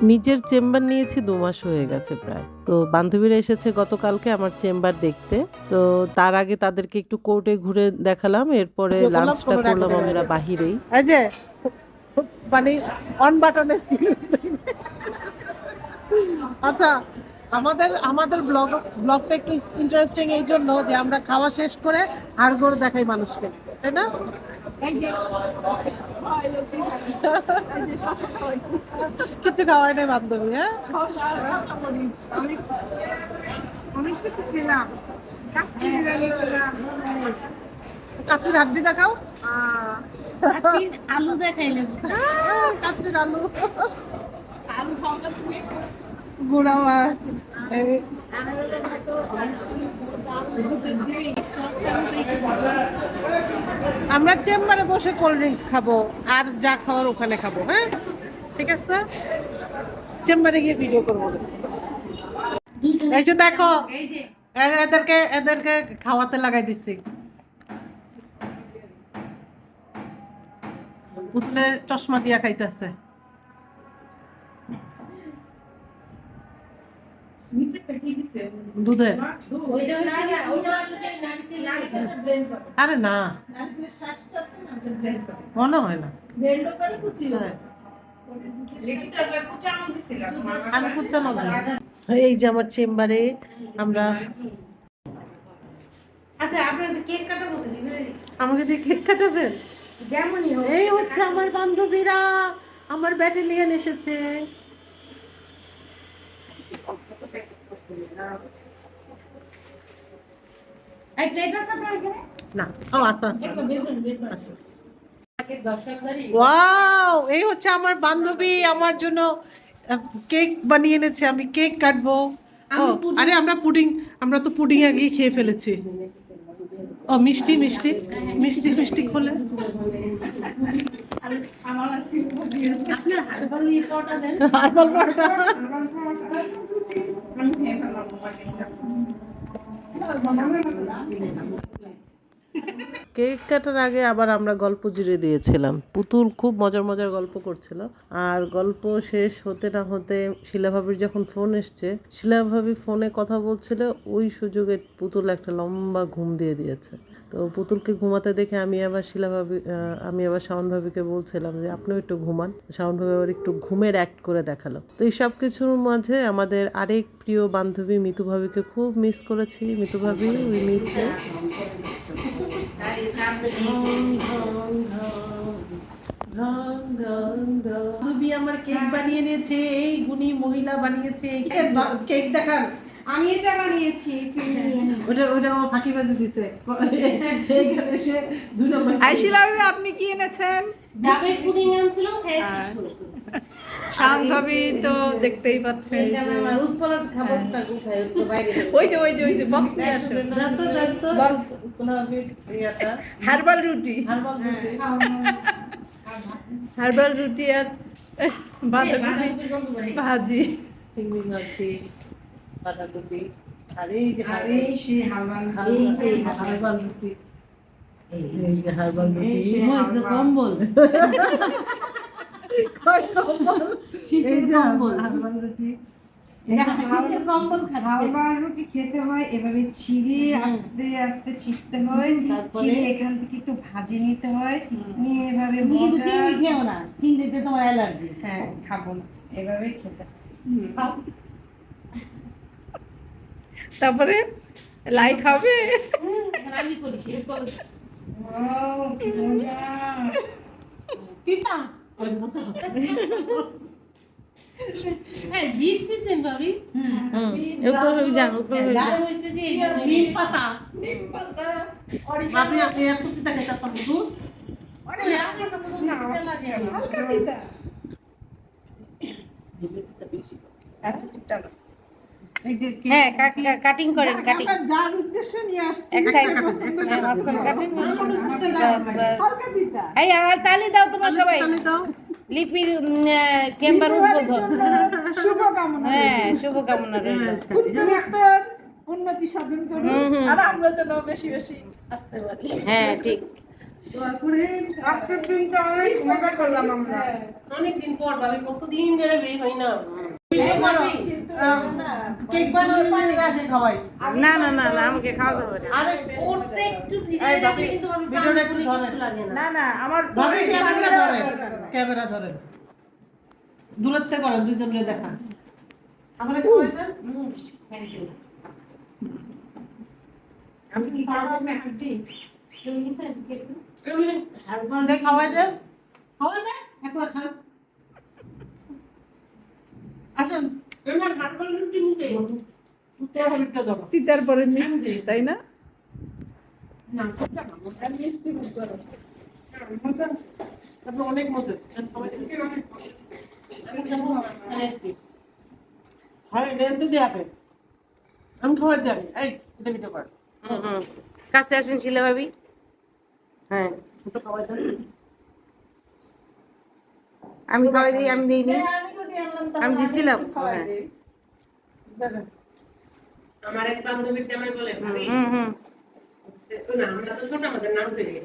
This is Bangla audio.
নিজের চেম্বার নিয়েছি দু মাস হয়ে গেছে প্রায়। তো বান্ধবীরা এসেছে গতকালকে আমার চেম্বার দেখতে। তো তার আগে তাদেরকে একটু কোর্টে ঘুরে দেখালাম এরপরে লাঞ্চটা করলাম আমরা বাহিরেই। মানে অন বাটনে আচ্ছা আমাদের আমাদের ব্লগ ব্লগটা একটু ইন্টারেস্টিং এই জন্য যে আমরা খাওয়া শেষ করে হাড়গোড় দেখাই মানুষকে তাই না? কিছু খাওয়াই নাই বান্ধবী হ্যাঁ? খেলাম কাচ্চির হাড্ডি দেখাও। আলু দেখাইলে হ্যাঁ, কাচ্চির আলু। আলু খাওয়াটা তুমি গুঁড়া মাছ। আমরা চেম্বারে বসে কোল্ড ড্রিঙ্কস খাব, আর যা খাওয়ার ওখানে খাব হ্যাঁ? ঠিক আছে? চেম্বারে গিয়ে ভিডিও করব। এই যে দেখো এদেরকে এদেরকে খাওয়াতে লাগাই দিচ্ছি পুতলে চশমা দিয়া খাইতেছে। দুধের? আরে না। মনে হয় না। হ্যাঁ। আমি কুচানো এই যে আমার চেম্বারে আমরা আচ্ছা আপনাদের কেক কাটাবো আমাকে দিয়ে কেক কাটাবেন যেমনই এই হচ্ছে আমার বান্ধবীরা আমার ব্যাটালিয়ন এসেছে এই প্লেট আছে আপনার এখানে না ও আচ্ছা আচ্ছা আচ্ছা ওয়াও এই হচ্ছে আমার বান্ধবী আমার জন্য কেক বানিয়ে এনেছে আমি কেক কাটবো। আরে আমরা পুডিং আমরা তো পুডিং আগেই খেয়ে ফেলেছি। ও মিষ্টি মিষ্টি। মিষ্টি মিষ্টি খোলে। হারবাল খাওয়াটা দেন হার্বাল পাউডার আমি খেয়ে ফেলাম কেক কাটার আগে আবার আমরা গল্প জুড়ে দিয়েছিলাম। পুতুল খুব মজার মজার গল্প করছিল। আর গল্প শেষ হতে না হতে শিলাভাবির যখন ফোন এসছে শিলাভাবি ফোনে কথা বলছিল, ওই সুযোগে পুতুল একটা লম্বা ঘুম দিয়ে দিয়েছে। তো পুতুলকে ঘুমাতে দেখে আমি আবার শিলাভাবি আমি আবার শাওন ভাবিকে বলছিলাম যে, আপনিও একটু ঘুমান। শাওন ভাবি আবার একটু ঘুমের অ্যাক্ট করে দেখাল। তো এই সব কিছুর মাঝে আমাদের আরেক প্রিয় বান্ধবী মিতু ভাবিকে খুব মিস করেছি। মিতু ভাবি উই মিস আমার কেক বানিয়ে নিয়েছে এই গুণী মহিলা বানিয়েছে কেক দেখান আমি এটা বানিয়েছি ওটা ওটা ও ফাঁকিবাজি দিছে এইখানে সে নম্বর আইশিলা আপনি কি এনেছেন ডাবের পুডিং খেয়ে ভাবি তো দেখতেই পাচ্ছেন। ওই যে ওই যে ওই যে বক্স নিয়ে আসো। হার্বাল রুটি। হার্বাল রুটি। আর বাঁধাকপি। ভাজি। বাঁধাকপি আর এই যে এই যে হার্বাল রুটি। এই যে হার্বাল রুটি। কম্বল রুটি। খেতে হয় এভাবে ছিঁড়ে আস্তে আস্তে ছিঁড়তে হয়। তারপরে? ছিঁড়ে এখান থেকে একটু ভাজি নিতে হয়। নিয়ে এভাবে মজা- চিংড়ি খেও না। চিংড়িতে তোমার অ্যালার্জি। হ্যাঁ খাব এভাবে খেতে তারপরে লাইক হবে আমি করি সে Wow, কি মজা। তিতা। ওই মজা এই বিট দিছেন ভাবি উপর ভাবি যান উপর ভাবি যান। হয়েছে যে নিম পাতা ভাবি আপনি এত তিতা খেতে পারবেন দুধ হালকা দিতা এই যে কে- হ্যাঁ কাটিং করেন কাটিং যার উদ্দেশ্যে নিয়ে আসছি এক সাইড একটা কাটে, একটা কাটে। মাঝখানে কাটেন বাস, বাস। হালকা দিতা। এই আর তালি দাও তোমরা সবাই। লিপির চেম্বার উদ্বোধন। শুভকামনা হ্যাঁ শুভকামনা রইল। উন্নতি সাধন করুন। আর আমরা যেন বেশি বেশি আসতে পারি। হ্যাঁ ঠিক। আজকের দিনটা অনেক মজা করলাম আমরা। অনেকদিন পর ভাবি কতদিন ধরে বের হই না কেক বানানোর আগে খাওয়াই। না না না না আমাকে খাওয়া দাওয়া আরে কোর্সে একটু সিরিয়াস রাখলে কিন্তু ভাবি ভিডিওটা একটু ধরেন। না। না না আমার ভাবি ক্যামেরা ধরেন ক্যামেরা ধরেন। দূরের থেকে করেন দুইজনের দেখা আমরা আমি কি না? আন্টি হারবান্ডে খাওয়াই দেন খাওয়াই দেন একবার খাস আসেন এবার হারবান্ডে রুটি নিতে উঠে হলিটা দাও তিতার পরে মিষ্টি তাই না? অনেক মজা হয়। কাছে আসেন শিলা ভাবি। হ্যাঁ একটু খাওয়াই দেন। আমি খাওয়াই দিই আমি দিইনি। আমি দিছিলাম হ্যাঁ। আমার এক বান্ধবীর তেমন বলে ভাবি। হুম হুম। না আমরা তো ছোট আমাদের নাম করে